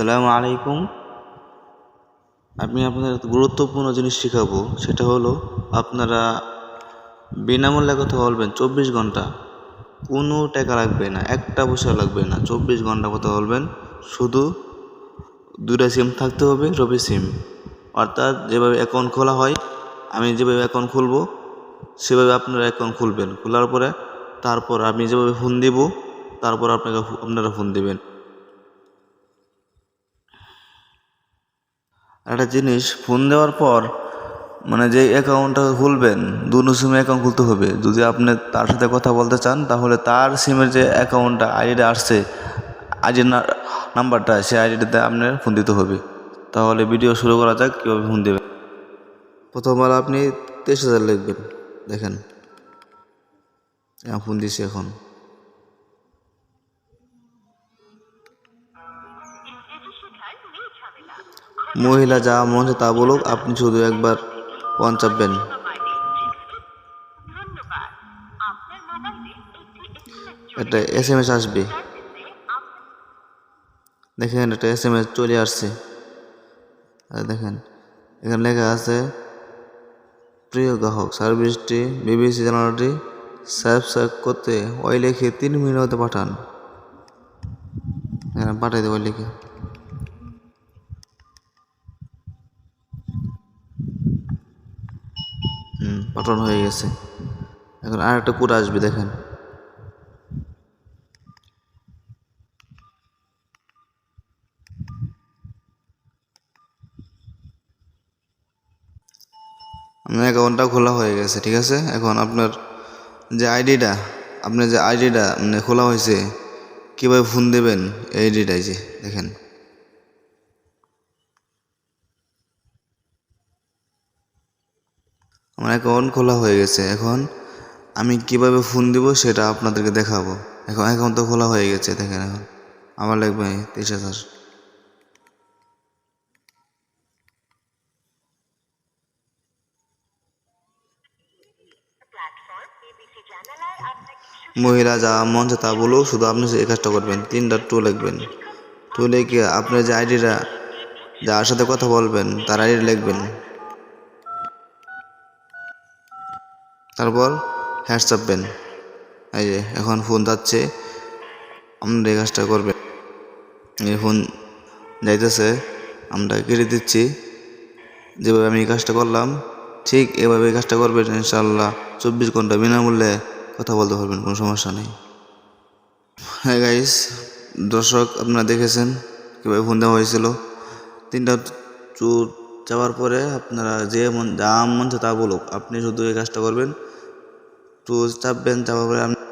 সালামু আলাইকুম। আমি আপনাদের গুরুত্বপূর্ণ জিনিস শেখাবো, সেটা হলো আপনারা বিনামূল্যে কথা বলবেন চব্বিশ ঘণ্টা। কোনো টাকা লাগবে না, একটা পয়সা লাগবে না, চব্বিশ ঘণ্টা কথা বলবেন। শুধু দুটা সিম থাকতে হবে, রবি সিম অর্থাৎ যেভাবে অ্যাকাউন্ট খোলা হয়, আমি যেভাবে অ্যাকাউন্ট খুলবো, সেভাবে আপনারা অ্যাকাউন্ট খুলবেন। খোলার পরে তারপর আমি যেভাবে ফোন দিব, তারপর আপনাকে আপনারা ফোন দিবেন। একটা জিনিস ফোন দেওয়ার পর মানে যে অ্যাকাউন্টটা খুলবেন দুটো সিমে অ্যাকাউন্ট খুলতে হবে। যদি আপনি তার সাথে কথা বলতে চান, তাহলে তার সিমের যে অ্যাকাউন্টটা আইডিটা আসছে আইডির নাম্বারটা সেই আইডিটাতে আপনার ফোন দিতে হবে। তাহলে ভিডিও শুরু করা যাক, কীভাবে ফোন দেবেন। প্রথমবার আপনি তেইশ হাজার লিখবেন, দেখেন। ফোন দিছি এখন। মহিলা যা মন তা বলুক, আপনি শুধু একবার ওয়ান চাপবেন। একটা এস এম এস আসবে। দেখেন, একটা এস এম এস চলে আসছে। দেখেন, এখানে লেখা আছে, প্রিয় গ্রাহক, সার্ভিসটি, বিবিসি চ্যানেলটি সাবস্ক্রাইব করতে ওই লিখে তিন মিনিটে পাঠান। এখানে পাঠাই দেবো ওই লিখে। পাঠানো হয়ে গেছে। এখন আর একটা কোড আসবে, দেখেন। আপনার অ্যাকাউন্টটা খোলা হয়ে গেছে, ঠিক আছে? এখন আপনার যে আইডিটা, আপনার যে আইডিটা মানে খোলা হয়েছে, কীভাবে ফোন দেবেন, এই আইডিটাই যে, দেখেন। আমার অ্যাকাউন্ট খোলা হয়ে গেছে। এখন আমি কীভাবে ফোন দিব সেটা আপনাদেরকে দেখাবো। এখন অ্যাকাউন্ট তো খোলা হয়ে গেছে, দেখেন এখন। আমার লাগবে তেইশ হাজার। মহিলা যা মন চায় তা বলো শুধু আপনি এই কাজটা করবেন, তিনটা টু লিখবেন। টু লিখে আপনার যে আইডিটা যার সাথে কথা বলবেন, তার আইডি লিখবেন। তারপর হ্যাশ চাপবেন এই যে, এখন ফোন যাচ্ছে আপনারা এই কাজটা করবেন এই ফোন যাইতেছে, আমরা কেটে দিচ্ছি। যেভাবে আমি এই কাজটা করলাম, ঠিক এভাবে এই কাজটা করবেন ইনশাল্লাহ চব্বিশ ঘণ্টা বিনামূল্যে কথা বলতে পারবেন, কোনো সমস্যা নেই। হ্যাঁ গাইস দর্শক আপনারা দেখেছেন কীভাবে ফোন দেওয়া হয়েছিল। তিনটা চুর যাওয়ার পরে আপনারা যে মন যা মন তা বলুক। আপনি শুধু এই কাজটা করবেন। টু চাপবেন চাপার পরে আপনি